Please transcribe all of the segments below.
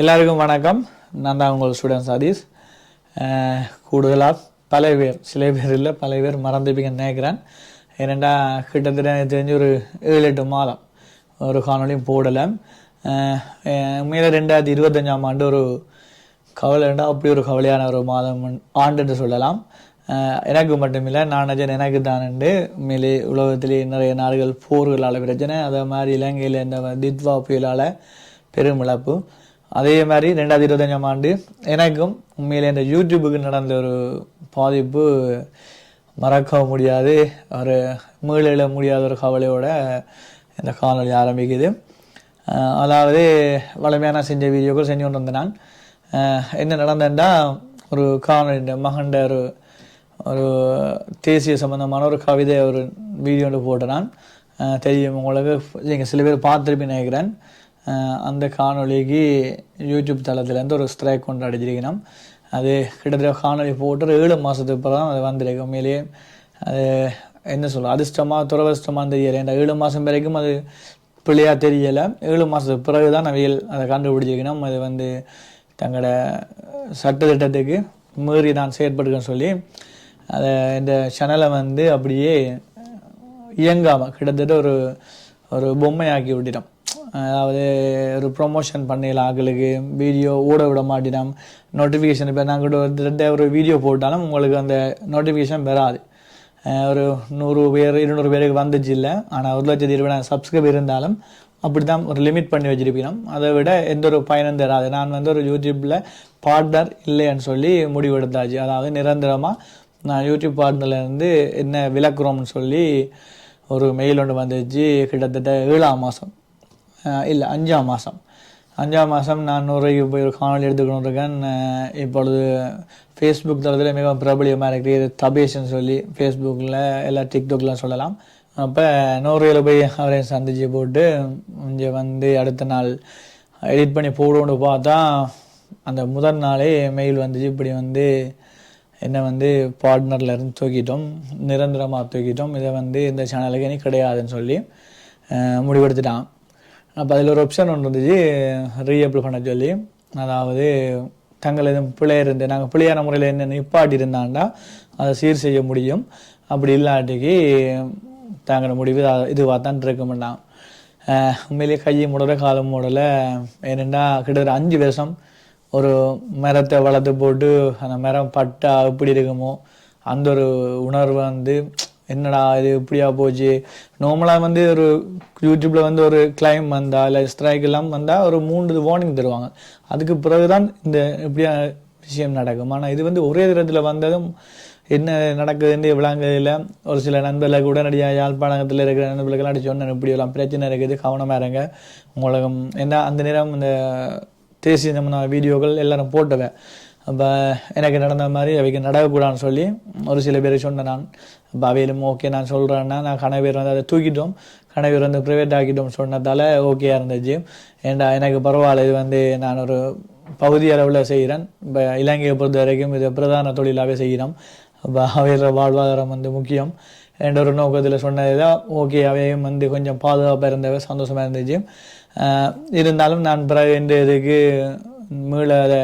எல்லாருக்கும் வணக்கம். நான் தான் உங்கள் ஸ்டூடெண்ட் சதீஷ். கூடுதலாக பல பேர் சில பேர் இல்லை பல பேர் மறந்துப்பீங்கன்னு நினைக்கிறேன். ஏனெண்டா கிட்டத்தட்ட எனக்கு தெரிஞ்சு ஒரு ஏழு எட்டு மாதம் ஒரு காணொலியும் போடலை. உண்மையில ரெண்டாயிரத்தி இருபத்தஞ்சாம் ஆண்டு ஒரு கவலைண்டா அப்படி ஒரு கவலையான ஒரு மாதம் ஆண்டுன்னு சொல்லலாம். எனக்கு மட்டுமில்லை நான் நிஜன் எனக்கு தானுண்டு உண்மையிலே உலகத்திலே நிறைய நாடுகள் போர்களால் பிரச்சனை அதே மாதிரி இலங்கையில் இந்த தித்வா புயலால் பெரும் இழப்பு. அதே மாதிரி ரெண்டாயிரத்தி இருபத்தஞ்சாம் ஆண்டு எனக்கும் உண்மையில் இந்த யூடியூபுக்கு நடந்த ஒரு பாதிப்பு மறக்க முடியாது ஒரு மீளெழ முடியாத ஒரு கவலையோட இந்த காணொலி ஆரம்பிக்குது. அதாவது வளமையான செஞ்ச வீடியோக்கள் செஞ்சு கொண்டு வந்தேன். நான் என்ன நடந்தேன்டா ஒரு காணொளி மகண்ட ஒரு ஒரு தேசிய சம்மந்தமான ஒரு கவிதை ஒரு வீடியோ ஒன்று போட்டேன். நான் தெரியும் உங்களுக்கு. நீங்கள் சில பேர் பார்த்துருப்பேன் நினைக்கிறேன். அந்த காணொளிக்கு யூடியூப் தளத்துலேருந்து ஒரு ஸ்ட்ரைக் கொண்டு அடிச்சிருக்கணும் அது கிட்டத்தட்ட காணொளி போட்டு ஒரு ஏழு மாதத்துக்கு பிறகு தான் அது வந்திருக்கு. உண்மையிலேயே அது என்ன சொல்ல அதிர்ஷ்டமாக துரதிர்ஷ்டமான்னு தெரியலை. இந்த ஏழு மாதம் வரைக்கும் அது பிள்ளையாக தெரியலை. ஏழு மாதத்துக்கு பிறகு தான் அவையில் அதை கண்டுபிடிச்சிருக்கணும். அது வந்து தங்களோட சட்டத்திட்டத்துக்கு மீறி நான் செயற்பட்டுக்கன்னு சொல்லி அதை இந்த சேனலை வந்து அப்படியே இயங்காமல் கிட்டத்தட்ட ஒரு ஒரு பொம்மையாக்கி விட்டுட்டோம். அதாவது ஒரு ப்ரொமோஷன் பண்ணல ஆக்களுக்கு வீடியோ ஓட விட மாட்டினோம் நோட்டிஃபிகேஷன் இப்போ நாங்கள் ஒரு ஒரு வீடியோ போட்டாலும் உங்களுக்கு அந்த நோட்டிஃபிகேஷன் வராது. ஒரு நூறு பேர் இருநூறு பேருக்கு வந்துச்சு இல்லை ஆனால் ஒரு லட்சத்தி இருபதாயிரம் சப்ஸ்கிரைப் இருந்தாலும் அப்படி தான் ஒரு லிமிட் பண்ணி வச்சிருப்பினோம் அதை விட எந்த ஒரு பயனும் தராது. நான் வந்து ஒரு யூடியூப்பில் பார்ட்னர் இல்லைன்னு சொல்லி முடிவெடுத்தாச்சு அதாவது நிரந்தரமாக நான் யூடியூப் பார்ட்னர்லேருந்து என்ன விளக்குறோம்னு சொல்லி ஒரு மெயில் ஒன்று வந்துச்சு. கிட்டத்தட்ட ஏழாம் மாதம் இல்லை அஞ்சாம் மாதம் அஞ்சாம் மாதம் நான் நூறுரூவாய்க்கு போய் ஒரு காணொலி எடுத்துக்கணும் இருக்கேன். இப்பொழுது ஃபேஸ்புக் தளத்தில் மிகவும் பிரபலியமாக இருக்கிறது தபேஷ்னு சொல்லி ஃபேஸ்புக்கில் எல்லா டிக்டாக்லாம் சொல்லலாம். அப்போ நூறுரூவாயில் போய் அவரை சந்திச்சு போட்டு இங்கே வந்து அடுத்த நாள் எடிட் பண்ணி போடுவோன்னு பார்த்தா அந்த முதல் நாளே மெயில் வந்துச்சு. இப்படி வந்து என்னை வந்து பார்ட்னர்ல இருந்து தூக்கிட்டோம். நிரந்தரமாக தூக்கிட்டோம். இதை வந்து இந்த சேனலுக்கு இனி கிடையாதுன்னு சொல்லி முடிவெடுத்துட்டான். அப்போ அதில் ஒரு ஆப்ஷன் ஒன்று இருந்துச்சு. ரீஅப்ளை பண்ண சொல்லி. அதாவது தங்கள் எதுவும் பிழை இருந்து நாங்கள் பிழையான முறையில் என்ன நிப்பாட்டி இருந்தாண்டா அதை சீர் செய்ய முடியும். அப்படி இல்லாட்டிக்கு தாங்களோட முடிவு இது- இதுவாக தான் இருக்குமெண்டான் உண்மையிலேயே கையை மூடல காலம் மூடல. ஏனெண்டா கிட்டத்தட்ட அஞ்சு வருஷம் ஒரு மரத்தை வளர்த்து போட்டு அந்த மரம் பட்டா எப்படி இருக்குமோ அந்த ஒரு உணர்வு வந்து என்னடா இது இப்படியா போச்சு? நார்மலாக வந்து ஒரு யூடியூப்ல வந்து ஒரு கிளைம் வந்தா இல்லை ஸ்ட்ரைக் எல்லாம் வந்தா ஒரு மூன்று வார்னிங் தருவாங்க. அதுக்கு பிறகுதான் இந்த இப்படியா விஷயம் நடக்கும். ஆனால் இது வந்து ஒரே தினத்தில் வந்ததும் என்ன நடக்குதுன்னு விளங்குதில்ல ஒரு சில நண்பர்களுக்கு உடனடியாக யாழ்ப்பாணத்தில் இருக்கிற நண்பர்களுக்கெல்லாம் அடிச்சு சொன்னேன் இப்படி எல்லாம் பிரச்சனை இருக்குது கவனமாக இருங்க. உங்களுக்கு என்ன அந்த நேரம் இந்த தேசிய நம்ம வீடியோக்கள் எல்லாரும் போட்டவை அப்போ எனக்கு நடந்த மாதிரி அவைக்கு நடக்கக்கூடாதுன்னு சொல்லி ஒரு சில பேர் சொன்னேன் நான். இப்போ அவையிலும் ஓகே நான் சொல்கிறேன்னா நான் கணவர் வந்து அதை தூக்கிட்டோம். கணவர் வந்து ப்ரைவேட் ஆக்கிட்டோம் சொன்னதால ஓகேயா இருந்துச்சு. ஏண்டா எனக்கு பரவாயில்ல இது வந்து நான் ஒரு பகுதி அளவில் செய்கிறேன் இப்போ இலங்கையை பொறுத்த வரைக்கும் இது பிரதான தொழிலாகவே செய்கிறோம். அவையோட வாழ்வாதாரம் வந்து முக்கியம். என்ற ஒரு நோக்கத்தில் சொன்னதுதான் ஓகே அவையும் வந்து கொஞ்சம் பாதுகாப்பாக இருந்தவை சந்தோஷமாக இருந்துச்சு. இருந்தாலும் நான் பிற இந்த இதுக்கு மீள அதை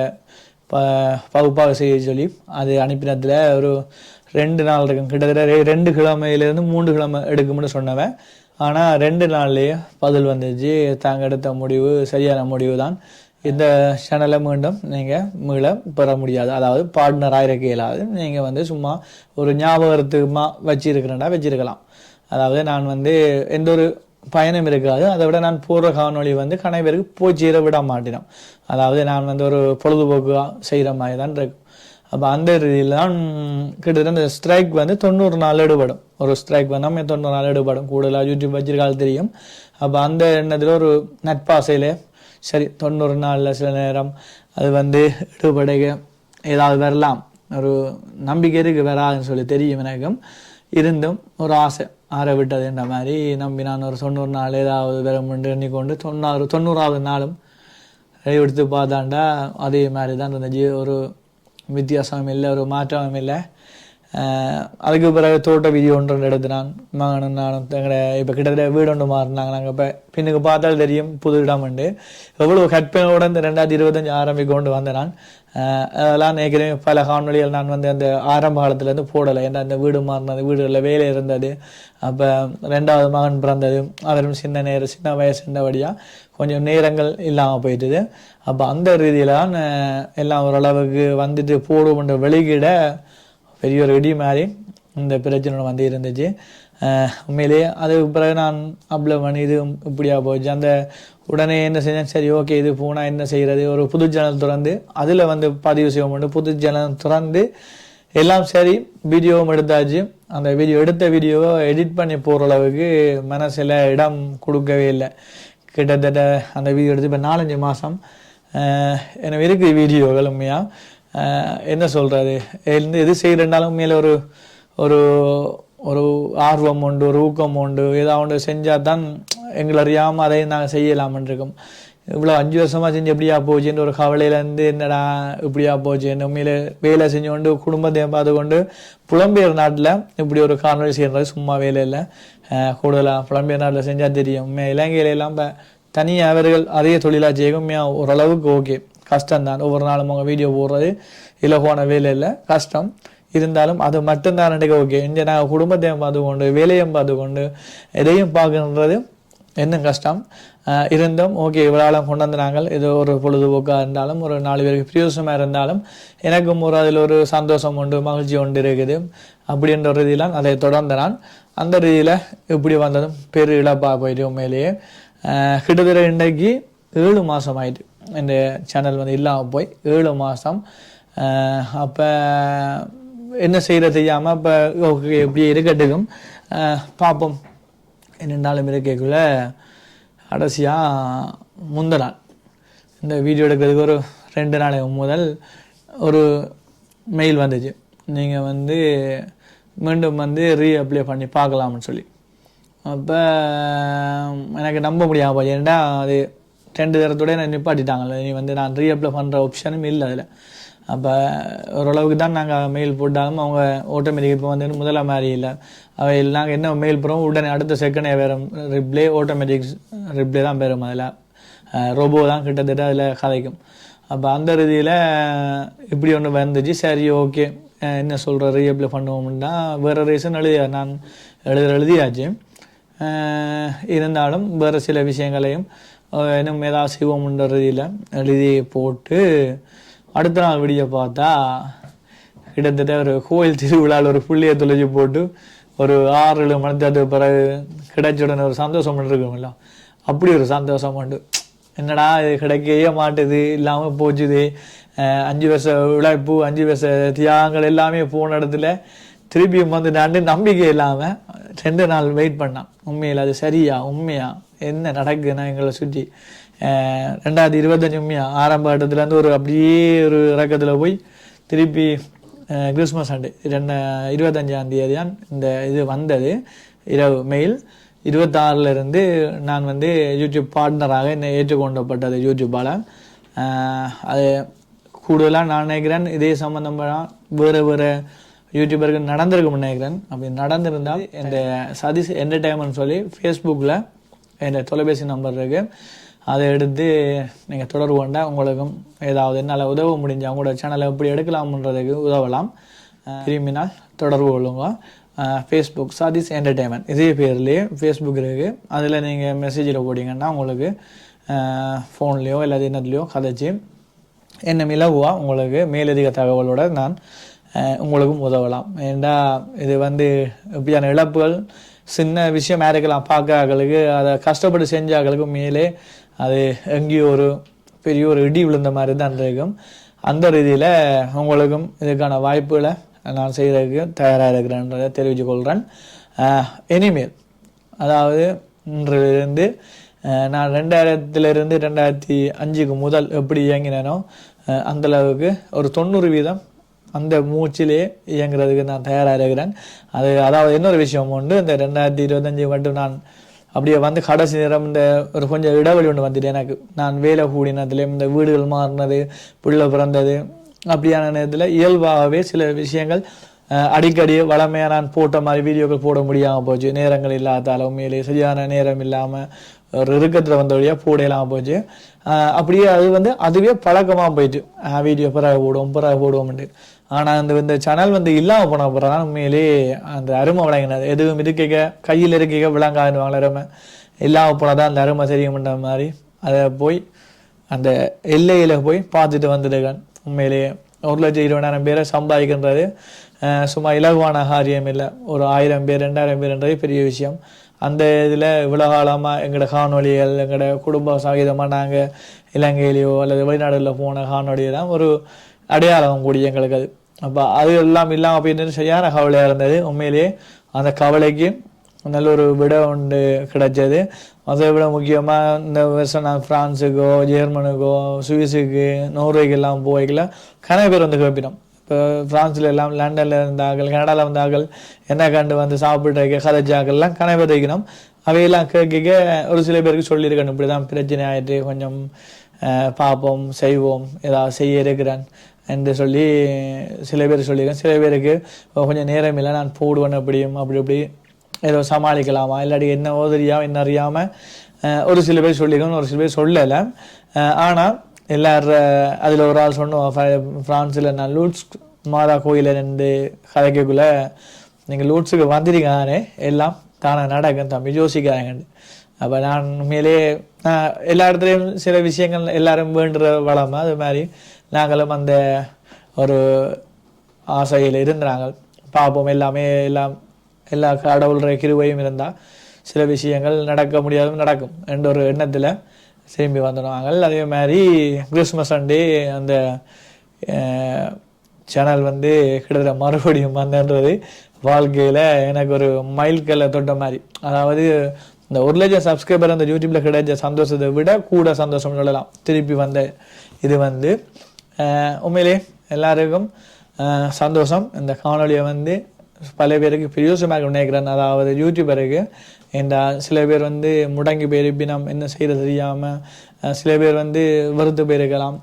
பகுப்பாக செய்ய சொல்லி அது அனுப்பினத்தில் ஒரு ரெண்டு நாள் இருக்கும். கிட்டத்தட்ட ரெண்டு கிழமையிலேருந்து மூன்று கிழமை எடுக்கும்னு சொன்னவன். ஆனால் ரெண்டு நாள்லேயே பதில் வந்துச்சு. தாங்க எடுத்த முடிவு சரியான முடிவு தான். இந்த சேனலை மீண்டும் நீங்கள் மீள பெற முடியாது. அதாவது பார்ட்னராக இருக்க இயலாது. நீங்கள் வந்து சும்மா ஒரு ஞாபகத்துமா வச்சிருக்கிறேன்டா வச்சிருக்கலாம். அதாவது நான் வந்து எந்த ஒரு பயணம் இருக்காது. அதை விட நான் பூர்வ காணொலி வந்து கணவருக்கு போய் சேர விட மாட்டினோம். அதாவது நான் வந்து ஒரு பொழுதுபோக்கு செய்கிற மாதிரி தான் இருக்கும். அப்போ அந்த ரீதியில் தான் கிட்டத்தட்ட இந்த ஸ்ட்ரைக் வந்து தொண்ணூறு நாள் எடுபடும். ஒரு ஸ்ட்ரைக் வந்து நம்ம தொண்ணூறு நாள் எடுபடும். கூடுதலாக யூடியூப் வச்சிருக்கால் தெரியும். அப்போ அந்த எண்ணத்தில் ஒரு நட்பாசையில் சரி தொண்ணூறு நாளில் சில நேரம் அது வந்து எடுபடைக ஏதாவது வரலாம். ஒரு நம்பிக்கை இருக்கு வராதுன்னு சொல்லி தெரியும் எனக்கும். இருந்தும் ஒரு ஆசை. ஆற விட்டதுன்ற மாதிரி நம்பி நான் ஒரு தொண்ணூறு நாள் ஏதாவது பெறமுண்டு எண்ணிக்கொண்டு தொண்ணூறு தொண்ணூறாவது நாளும் எடுத்து பார்த்தாண்டா அதே மாதிரி தான் இருந்துச்சு ஒரு வித்தியாசமும் இல்லை ஒரு மாற்றமும் இல்லை. அதுக்கு பிறகு தோட்ட விதி ஒன்று எடுத்து நான் மகனும் நானும் எங்களை இப்போ கிட்டத்தட்ட வீடு ஒன்று மாறினாங்க. நாங்கள் இப்போ பின்னுக்கு பார்த்தால் தெரியும் புது இடம் உண்டு. எவ்வளோ கற்பனையோட இந்த ரெண்டாயிரத்தி இருபத்தஞ்சு ஆரம்பிக்க கொண்டு வந்தேன் நான். அதெல்லாம் ஏற்கனவே பல காணொலிகள் நான் வந்து அந்த ஆரம்ப காலத்துலேருந்து போடலை. ஏன்னா அந்த வீடு மாறினது வீடுகளில் வேலை இருந்தது அப்போ ரெண்டாவது மகன் பிறந்தது அவரும் சின்ன நேரம் சின்ன வயசு இருந்தபடியாக கொஞ்சம் நேரங்கள் இல்லாமல் போயிட்டுது. அப்போ அந்த ரீதியில் தான் எல்லாம் ஓரளவுக்கு வந்துட்டு போடுவோம்ன்ற வெளியிட பெரிய ஒரு இடி மாதிரி இந்த பிரச்சனை வந்து இருந்துச்சு. உண்மையிலேயே அதுக்கு பிறகு நான் அப்ளை பண்ணி இது இப்படியா போச்சு. அந்த உடனே என்ன செஞ்சேன் சரி ஓகே இது போனால் என்ன செய்கிறது ஒரு புது சேனல் திறந்து அதில் வந்து பதிவு செய்வோம் முடியும் புது சேனல் திறந்து எல்லாம் சரி வீடியோவும் எடுத்தாச்சு. அந்த வீடியோ எடுத்த வீடியோவை எடிட் பண்ணி போகிற அளவுக்கு மனசில் இடம் கொடுக்கவே இல்லை. கிட்டத்தட்ட அந்த வீடியோ எடுத்து இப்போ நாலஞ்சு மாதம் எனக்கு இருக்குது வீடியோகள் உண்மையாக என்ன சொல்கிறது எந்த எது செய்கிறனாலும் மேலே ஒரு ஒரு ஒரு ஆர்வம் உண்டு ஒரு ஊக்கம் உண்டு. ஏதாவது ஒன்று செஞ்சால் தான் எங்களை அறியாமல் அதையும் நாங்கள் செய்யலாமன்றிருக்கோம். இவ்வளோ அஞ்சு வருஷமாக செஞ்சு எப்படியா போச்சுன்னு ஒரு கவலையிலேருந்து என்னடா இப்படியா போச்சு உண்மையில் வேலை செஞ்சு கொண்டு குடும்பத்தையும் பார்த்து கொண்டு புலம்பெயர் நாட்டில் இப்படி ஒரு காணொலி செய்கிறது சும்மா வேலை இல்லை. கூடுதலாக புலம்பெயர் நாட்டில் செஞ்சால் தெரியும். உண்மையாக இலங்கையில எல்லாம் இப்போ தனியாக அவர்கள் அதே தொழிலாக செய்யும் ஓரளவுக்கு ஓகே. கஷ்டம்தான். ஒவ்வொரு நாளும் அவங்க வீடியோ போடுறது இலகுவான வேலை இல்லை. கஷ்டம். இருந்தாலும் அது மட்டும்தான் எனக்கு ஓகே. இங்கே நாங்கள் குடும்பத்தையும் பார்த்துக்கொண்டு வேலையும் பார்த்துக்கொண்டு எதையும் பார்க்கணுன்றது இன்னும் கஷ்டம்? இருந்தும் ஓகே இவ்வளோ கொண்டு வந்து நாங்கள் இது ஒரு பொழுதுபோக்காக இருந்தாலும் ஒரு நாலு பேருக்கு பிரியோசமாக இருந்தாலும் எனக்கும் ஒரு அதில் ஒரு சந்தோஷம் உண்டு மகிழ்ச்சி உண்டு இருக்குது. அப்படின்ற ரீதியிலாம் அதை தொடர்ந்து நான் அந்த ரீதியில் இப்படி வந்ததும் பெரு இழப்பாக போயிட்டு உண்மையிலேயே. கிட்டத்தட்ட இன்றைக்கு ஏழு மாதம் ஆயிட்டு இந்த சேனல் வந்து இல்லாமல் போய் ஏழு மாதம் அப்போ என்ன செய்கிற தெரியாமல் இப்போ ஓகே இப்படி இருக்கட்டுக்கும் பார்ப்போம். என்னென்னாலும் இருக்கக்குள்ள கடைசியாக முந்த நாள். இந்த வீடியோ எடுக்கிறதுக்கு ஒரு ரெண்டு நாளைக்கு முதல் ஒரு மெயில் வந்துச்சு. நீங்கள் வந்து மீண்டும் வந்து ரீ அப்ளை பண்ணி பார்க்கலாம்னு சொல்லி. அப்போ எனக்கு நம்ப முடியாமல் போச்சு. ஏன்டா அது ரெண்டு தரத்தோடய நான் நிப்பாட்டிட்டாங்கல்ல. நீ வந்து நான் ரீ அப்ளை பண்ணுற ஆப்ஷனும் இல்லை அதில். அப்போ ஓரளவுக்கு தான் நாங்கள் மெயில் போட்டாலும் அவங்க ஆட்டோமேட்டிக் இப்போ வந்து முதல்ல மாதிரி இல்லை. அவையில் நாங்கள் என்ன மெயில் போகிறோம் உடனே அடுத்த செகண்டே வேறு ரிப்ளே ஆட்டோமேட்டிக் ரிப்ளே தான் பெறும் அதில். ரோபோ தான் கிட்டத்தட்ட அதில் கதைக்கும். அப்போ அந்த ரீதியில் இப்படி ஒன்று வந்துச்சு. சரி ஓகே என்ன சொல்கிற ரீஅப்ளை பண்ணுவோம்னா வேறு ரீசன் எழுதியா நான் எழுத எழுதியாச்சு. இருந்தாலும் வேறு சில விஷயங்களையும் இன்னும் ஏதாவது செய்வோம்ன்ற ரீதியில் எழுதி போட்டு அடுத்த நாள் விடிய பார்த்தா கிட்டத்தட்ட ஒரு கோயில் திருவிழாவில் ஒரு புள்ளியை தொலைச்சி போட்டு ஒரு ஆறு ஏழு மணி பிறகு கிடைச்ச உடனே ஒரு சந்தோஷம் இருக்கும்ல அப்படி ஒரு சந்தோஷம் உண்டு. என்னடா இது கிடைக்கவே மாட்டுது இல்லாமல் போச்சுது. அஞ்சு வருஷ உழைப்பு அஞ்சு வருஷ தியாகங்கள் எல்லாமே போன இடத்துல திருப்பியும் வந்து நான் நம்பிக்கை இல்லாமல் ரெண்டு நாள் வெயிட் பண்ணான். உண்மையில் அது சரியா உண்மையா? என்ன நடக்குதுன்னா எங்களை சுற்றி. ரெண்டாயிரத்தி இருபத்தஞ்சு உண்மையா? ஆரம்ப கட்டத்துலேருந்து ஒரு அப்படியே ஒரு இறக்கத்தில் போய் திருப்பி கிறிஸ்மஸ் சண்டே ரெண்டு இருபத்தஞ்சாம் தேதி தான் இந்த இது வந்தது. இரவு மெயில் இருபத்தாறுல இருந்து நான் வந்து யூடியூப் பார்ட்னராக என்னை ஏற்றுக்கொண்டப்பட்டது யூடியூப்பால் அது கூடுதலாக நான் நினைக்கிறேன். இதே சம்மந்தமாக வேறு வேறு யூடியூபருக்கு நடந்திருக்கும்னு நினைக்கிறேன். அப்படி நடந்திருந்தால் இந்த சதீஷ் என்டர்டைன்மெண்ட் சொல்லி ஃபேஸ்புக்கில் என் தொலைபேசி நம்பர் இருக்குது அதை எடுத்து நீங்கள் தொடர்பு கொண்டால் உங்களுக்கும் ஏதாவது என்னால் உதவ முடிஞ்சால் உங்களோட சேனலை எப்படி எடுக்கலாம்ன்றதுக்கு உதவலாம். திரும்பினால் விரும்பினால் தொடர்பு கொள்ளுங்க. ஃபேஸ்புக் சாதிஸ் என்டர்டெயின்மெண்ட் இதே பேர்லேயே ஃபேஸ்புக் இருக்குது அதில் நீங்கள் மெசேஜில் போட்டிங்கன்னா உங்களுக்கு ஃபோன்லேயோ இல்லாத என்னத்துலேயோ கதைச்சி என்ன மிளவுவா உங்களுக்கு மேலதிக தகவலோட நான் உங்களுக்கும் உதவலாம். ஏண்டா இது வந்து இப்படியான இழப்புகள் சின்ன விஷயம் இருக்கலாம் பார்க்கறவங்களுக்கு அதை கஷ்டப்பட்டு செஞ்சாக்களுக்கு மேலே அது எங்கேயோ ஒரு பெரிய ஒரு இடி விழுந்த மாதிரி தான் இருக்கும். அந்த ரீதியில் உங்களுக்கும் இதுக்கான வாய்ப்புகளை நான் செய்கிறதுக்கு தயாராக இருக்கிறேன்றதை தெரிவித்து கொள்கிறேன் இனிமேல் அதாவது இன்றிலிருந்து நான் ரெண்டாயிரத்துலேருந்து ரெண்டாயிரத்தி அஞ்சுக்கு முதல் எப்படி இயங்கினேனோ அந்தளவுக்கு ஒரு தொண்ணூறு வீதம் அந்த மூச்சிலே இயங்குறதுக்கு நான் தயாராக இருக்கிறேன். அது அதாவது இன்னொரு விஷயம் உண்டு. இந்த ரெண்டாயிரத்தி இருபத்தஞ்சு மட்டும் நான் அப்படியே வந்து கடைசி நேரம் இந்த ஒரு கொஞ்சம் இடைவெளி ஒன்று வந்துட்டு எனக்கு நான் வேலை கூடினதுலேயும் இந்த வீடுகள் மாறினது பிள்ளை பிறந்தது. அப்படியான நேரத்தில் இயல்பாகவே சில விஷயங்கள் அடிக்கடி வளமையாக நான் போட்ட மாதிரி வீடியோக்கள் போட முடியாமல் போச்சு. நேரங்கள் இல்லாதால மேலே சரியான நேரம் இல்லாமல் ஒரு இறுக்கத்துல வந்த வழியாக போடலாம் போச்சு. அப்படியே அது வந்து அதுவே பழக்கமாக போயிட்டு. வீடியோ பிறகு போடுவோம் பிறகு போடுவோம்ட்டு ஆனால் அந்த இந்த சேனல் வந்து இல்லாமல் போன அப்புறம் தான் உண்மையிலேயே அந்த அருமை விளங்கினது. எதுவும் இருக்க கையில் இருக்க விளங்காதுன்னு அருமை. இல்லாமல் போனால் தான் அந்த அருமை தெரியும்ன்ற மாதிரி. அதை போய் அந்த எல்லையில் போய் பார்த்துட்டு வந்துடுவேன் உண்மையிலேயே ஒரு லட்சம் இருபதாயிரம் பேரை சம்பாதிக்கின்றது சும்மா இலகுவான காரியம் இல்லை. ஒரு ஆயிரம் பேர் ரெண்டாயிரம் பேர்ன்றது பெரிய விஷயம். அந்த இதில் இவ்வளோ காலமாக எங்களோட காணொலிகள் எங்களோட குடும்ப சகிதமாக நாங்கள் இலங்கையிலையோ அல்லது வெளிநாடுகளில் போன காணொலியெல்லாம் ஒரு அடையாளம் கூடிய எங்களுக்கு அது. அப்போ அது எல்லாம் இல்லாமல் போயிட்டு சரியான கவலையாக இருந்தது. உண்மையிலேயே அந்த கவலைக்கு நல்ல ஒரு விட உண்டு கிடைச்சது. அதை விட முக்கியமாக இந்த வருஷம் நான் ஃப்ரான்ஸுக்கோ ஜெர்மனுக்கோ சுவிஸுக்கு நோர்வேக்கு எல்லாம் போய்க்கல கனவு பேர் வந்து கேட்பினோம் இப்போ ஃப்ரான்ஸில் எல்லாம் லண்டனில் இருந்தார்கள் கனடாவில் வந்தார்கள் என்ன கண்டு வந்து சாப்பிட்டு கதைச்சாக்கள்லாம் கனவு வைக்கணும் அவையெல்லாம் கேட்க ஒரு சில பேருக்கு சொல்லியிருக்கணும். இப்படி தான் பிரச்சனை ஆயிட்டு கொஞ்சம் அஹ், பார்ப்போம் செய்வோம் ஏதாவது செய்ய இருக்கிறேன். என்று சொல்லி சில பேர் சொல்லியிருக்கேன். சில பேருக்கு கொஞ்சம் நேரம் இல்லை நான் போடுவேன் அப்படியும் அப்படி இப்படி ஏதோ சமாளிக்கலாமா? இல்லாட்டி என்ன தெரியாம என்ன அறியாமல் ஒரு சில பேர் சொல்லியிருக்கோம் ஒரு சில பேர் சொல்லலை. ஆனால் ஆனா அதில் ஒரு ஆள் சொன்னோம் ஃப்ரான்ஸில் நான் லூட்ஸ் மாதா கோயில இருந்து கதைக்கக்குள்ள நீங்கள் லூட்ஸுக்கு வந்திருக்கானே எல்லாம் தானே நடக்கும் தம்பி யோசிக்கிறாங்க அப்போ நான் உண்மையிலே நான் எல்லா இடத்துலையும் சில விஷயங்கள் எல்லாரும் வேண்டுற வளமாக அது மாதிரி. நாங்களும் அந்த ஒரு ஆசையில் இருந்தாங்க பார்ப்போம் எல்லாமே எல்லாம் எல்லா கடவுளுடைய கிருவையும் இருந்தால் சில விஷயங்கள் நடக்க முடியாதும் நடக்கும் என்ற ஒரு எண்ணத்தில் திரும்பி வந்துடுவாங்க அதே மாதிரி கிறிஸ்மஸ் அண்டே அந்த சேனல் வந்து கிட்டத்தட்ட மறுபடியும் வந்தன்றது வாழ்க்கையில் எனக்கு ஒரு மைல்கல்லை தொட்ட மாதிரி. அதாவது இந்த ஒரு லட்சம் சப்ஸ்கிரைபர் அந்த யூடியூப்ல கிடைச்ச சந்தோஷத்தை விட கூட சந்தோஷம் சொல்லலாம். திருப்பி வந்த இது வந்து உண்மையிலே எல்லாருக்கும் சந்தோஷம் இந்த காணொளியை வந்து பல பேருக்கு பிரயோசனமாக நினைக்கிறேன் அதாவது யூடியூபருக்கு இந்த சில பேர் வந்து முடங்கி போயிருப்பி நம்ம என்ன செய்கிறது தெரியாமல் சில பேர் வந்து வெறுத்து போயிருக்கலாம்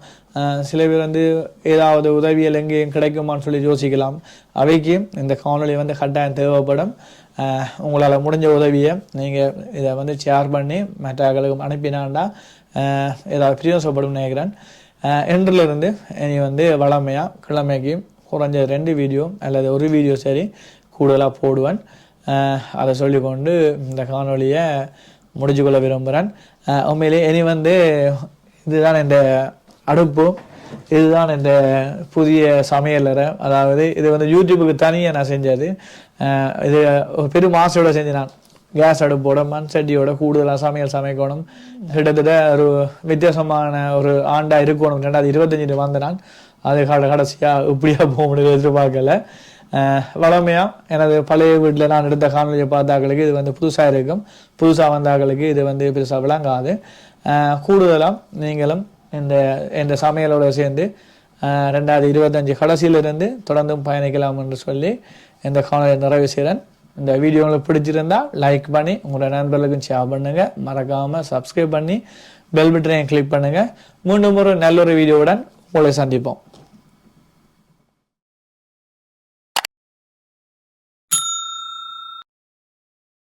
சில பேர் வந்து ஏதாவது உதவிகள் எங்கேயும் கிடைக்குமான்னு சொல்லி யோசிக்கலாம் அவைக்கு இந்த காணொலி வந்து கட்டாயம் தேவைப்படும் உங்களால் முடிஞ்ச உதவியை நீங்கள் இதை வந்து ஷேர் பண்ணி மற்றவர்களுக்கு அனுப்பினாண்டா ஏதாவது பிரயோசப்படும் நினைக்கிறேன் இன்றிலிருந்து இனி வந்து வளமையாக கிழமைக்கு குறைஞ்ச ரெண்டு வீடியோ அல்லது ஒரு வீடியோ சரி கூடுதலாக போடுவேன். அதை சொல்லிக்கொண்டு இந்த காணொலியை முடிச்சு கொள்ள விரும்புகிறேன் உண்மையிலே இனி வந்து இதுதான் இந்த அடுப்பு இதுதான் இந்த புதிய சமையலறை அதாவது இது வந்து யூடியூபுக்கு தனியாக நான் செஞ்சது. இது ஒரு பெரும் ஆசையோடு செஞ்சேன் நான். கேஸ் அடுப்போட மண் சட்டியோட கூடுதலாக சமையல் சமைக்கணும் கிட்டத்தட்ட ஒரு வித்தியாசமான ஒரு ஆண்டாக இருக்கணும் ரெண்டாவது இருபத்தஞ்சில் வந்த நான் அது கட கடைசியாக இப்படியா போக முடியும் எதிர்பார்க்கல வளமையா எனது பழைய வீட்டில் நான் எடுத்த காணொலியை பார்த்தாக்களுக்கு இது வந்து புதுசாக இருக்கும் புதுசாக வந்தாக்களுக்கு இது வந்து பெருசாக விளங்காது கூடுதலாக நீங்களும் இந்த இந்த சமையலோட சேர்ந்து ரெண்டாவது ரெண்டாயிரத்தி இருபத்தஞ்சு கடைசியிலிருந்து தொடர்ந்தும் பயணிக்கலாம் என்று சொல்லி இந்த காணொலியை நிறைவு செய்கிறேன் இந்த வீடியோ உங்களுக்கு பிடிச்சிருந்தா லைக் பண்ணி உங்களோட நண்பர்களுக்கும் ஷேர் பண்ணுங்க. மறக்காம சப்ஸ்கிரைப் பண்ணி பெல் பட்டனையும் கிளிக் பண்ணுங்க. மீண்டும் ஒரு நல்ல ஒரு வீடியோவுடன் உங்களை சந்திப்போம்.